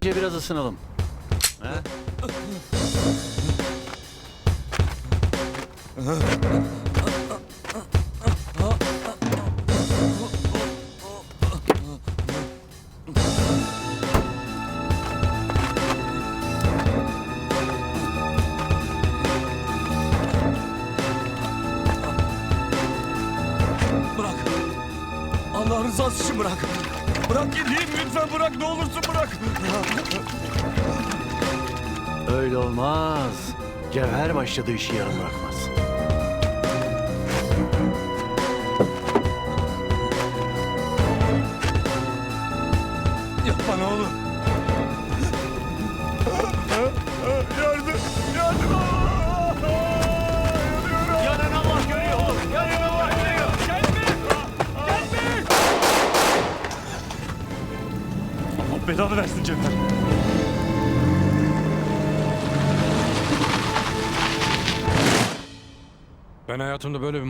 Önce biraz ısınalım. Ha? Bırak. Allah rızası için bırak. Bırak gideyim lütfen bırak ne olursun bırak. Öyle olmaz. Cevher başladığı işi yarım bırakmaz. Yapma ne olur. Belanı versin Cevher. Ben hayatımda böyle bir